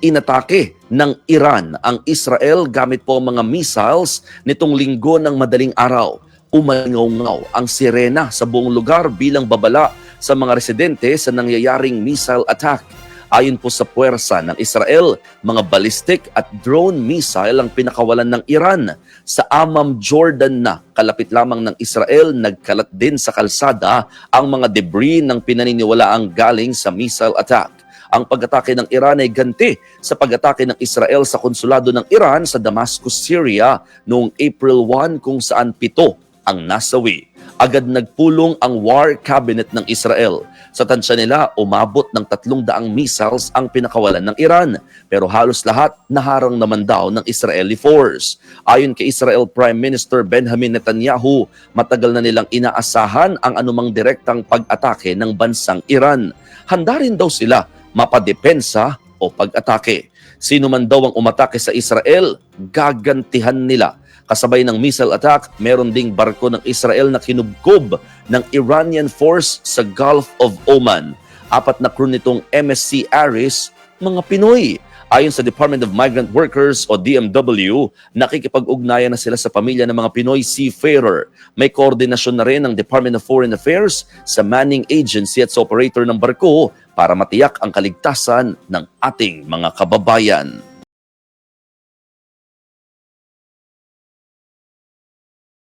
inatake ng Iran ang Israel gamit po mga missiles nitong linggo ng madaling araw. Umangaw ang sirena sa buong lugar bilang babala sa mga residente sa nangyayaring missile attack. Ayon po sa puwersa ng Israel, mga ballistic at drone missile ang pinakawalan ng Iran. Sa Amam, Jordan na kalapit lamang ng Israel, nagkalat din sa kalsada ang mga debris ng pinaniniwalaang galing sa missile attack. Ang pag-atake ng Iran ay ganti sa pag-atake ng Israel sa konsulado ng Iran sa Damascus, Syria noong April 1 kung saan pito ang nasawi. Agad nagpulong ang War Cabinet ng Israel. Sa tansya nila, umabot ng tatlong daang missiles ang pinakawalan ng Iran. Pero halos lahat naharang naman daw ng Israeli force. Ayon kay Israel Prime Minister Benjamin Netanyahu, matagal na nilang inaasahan ang anumang direktang pag-atake ng bansang Iran. Handa rin daw sila mapadepensa o pag-atake. Sino man daw ang umatake sa Israel, gagantihan nila. Kasabay ng missile attack, meron ding barko ng Israel na kinubkob ng Iranian force sa Gulf of Oman. Apat na crew nitong MSC Aris, mga Pinoy. Ayon sa Department of Migrant Workers o DMW, nakikipag-ugnayan na sila sa pamilya ng mga Pinoy seafarer. May koordinasyon na rin ng Department of Foreign Affairs sa manning agency at sa operator ng barko para matiyak ang kaligtasan ng ating mga kababayan.